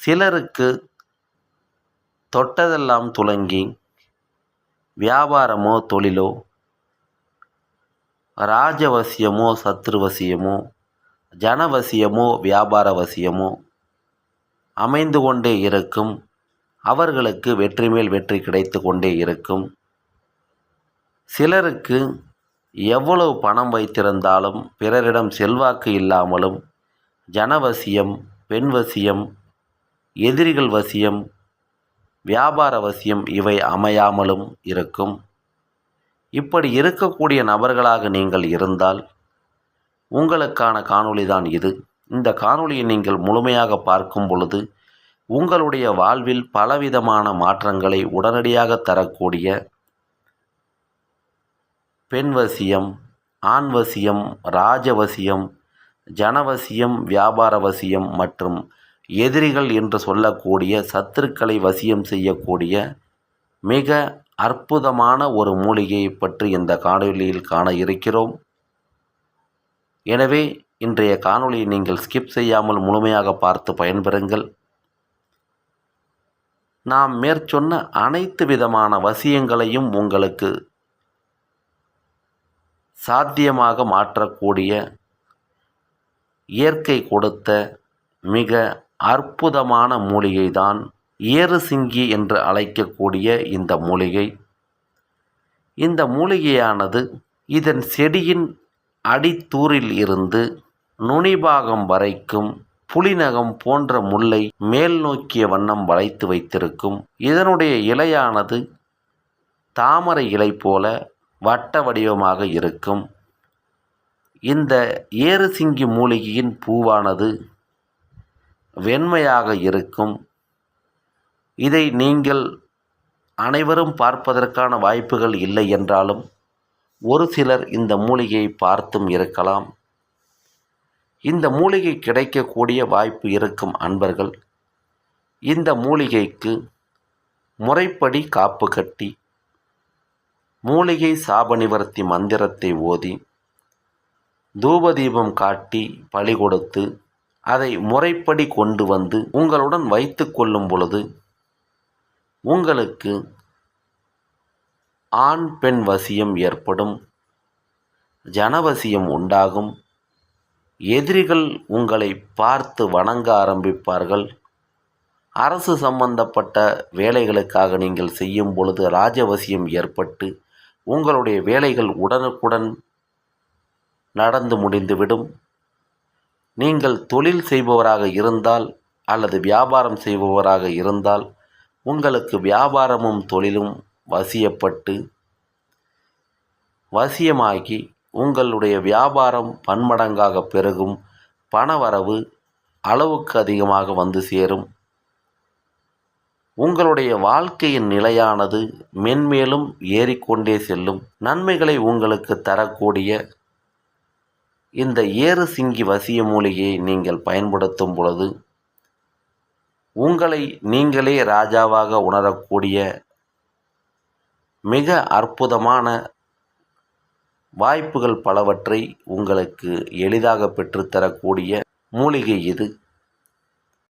சிலருக்கு தொட்டதெல்லாம் துலங்கி வியாபாரமோ தொழிலோ ராஜவசியமோ சத்ருவசியமோ ஜனவசியமோ வியாபார வசியமோ அமைந்து கொண்டே இருக்கும். அவர்களுக்கு வெற்றி மேல் வெற்றி கிடைத்து கொண்டே இருக்கும். சிலருக்கு எவ்வளவு பணம் வைத்திருந்தாலும் பிறரிடம் செல்வாக்கு இல்லாமலும் ஜனவசியம் பெண் வசியம் எதிரிகள் வசியம் வியாபார வசியம் இவை அமையாமலும் இருக்கும். இப்படி இருக்கக்கூடிய நபர்களாக நீங்கள் இருந்தால் உங்களுக்கான காணொளி தான் இது. இந்த காணொளியை நீங்கள் முழுமையாக பார்க்கும் பொழுது உங்களுடைய வாழ்வில் பலவிதமான மாற்றங்களை உடனடியாக தரக்கூடிய பெண் வசியம் ஆண் வசியம் ராஜவசியம் ஜனவசியம் வியாபார வசியம் மற்றும் எதிரிகள் என்று சொல்லக்கூடிய சத்துருக்களை வசியம் செய்யக்கூடிய மிக அற்புதமான ஒரு மூலிகையை பற்றி இந்த காணொளியில் காண இருக்கிறோம். எனவே இன்றைய காணொளியை நீங்கள் ஸ்கிப் செய்யாமல் முழுமையாக பார்த்து பயன்பெறுங்கள். நாம் மேற்சொன்ன அனைத்து விதமான வசியங்களையும் உங்களுக்கு சாத்தியமாக மாற்றக்கூடிய இயற்கை கொடுத்த மிக அற்புதமான மூலிகை தான் ஏறுசிங்கி என்று அழைக்கக்கூடிய இந்த மூலிகை. இந்த மூலிகையானது இதன் செடியின் அடித்தூரில் இருந்து நுனிபாகம் வரைக்கும் புலிநகம் போன்ற முல்லை மேல் நோக்கிய வண்ணம் வளைத்து வைத்திருக்கும். இதனுடைய இலையானது தாமரை இலை போல வட்ட வடிவமாக இருக்கும். இந்த ஏறுசிங்கி மூலிகையின் பூவானது வெண்மையாக இருக்கும். இதை நீங்கள் அனைவரும் பார்ப்பதற்கான வாய்ப்புகள் இல்லை என்றாலும் ஒரு சிலர் இந்த மூலிகையை பார்த்தும் இருக்கலாம். இந்த மூலிகை கிடைக்கக்கூடிய வாய்ப்பு இருக்கும் அன்பர்கள். இந்த மூலிகைக்கு முறைப்படி காப்பு கட்டி மூலிகை சாப நிவர்த்தி மந்திரத்தை ஓதி தூபதீபம் காட்டி பழி கொடுத்து அதை முறைப்படி கொண்டு வந்து உங்களுடன் வைத்து கொள்ளும் பொழுது உங்களுக்கு ஆண் பெண் வசியம் ஏற்படும் ஜனவசியம் உண்டாகும் எதிரிகள் உங்களை பார்த்து வணங்க ஆரம்பிப்பார்கள். அரசு சம்பந்தப்பட்ட வேலைகளுக்காக நீங்கள் செய்யும் பொழுது ராஜவசியம் ஏற்பட்டு உங்களுடைய வேலைகள் உடனுக்குடன் நடந்து முடிந்துவிடும். நீங்கள் தொழில் செய்பவராக இருந்தால் அல்லது வியாபாரம் செய்பவராக இருந்தால் உங்களுக்கு வியாபாரமும் தொழிலும் வசியப்பட்டு வசியமாகி உங்களுடைய வியாபாரம் பன்மடங்காக பெருகும் பணவரவு அளவுக்கு அதிகமாக வந்து சேரும். உங்களுடைய வாழ்க்கையின் நிலையானது மென்மேலும் ஏறிக்கொண்டே செல்லும். நன்மைகளை உங்களுக்கு தரக்கூடிய இந்த ஏறு சிங்கி வசிய மூலிகையை நீங்கள் பயன்படுத்தும் பொழுது உங்களை நீங்களே ராஜாவாக உணரக்கூடிய மிக அற்புதமான வாய்ப்புகள் பலவற்றை உங்களுக்கு எளிதாக பெற்றுத்தரக்கூடிய மூலிகை இது.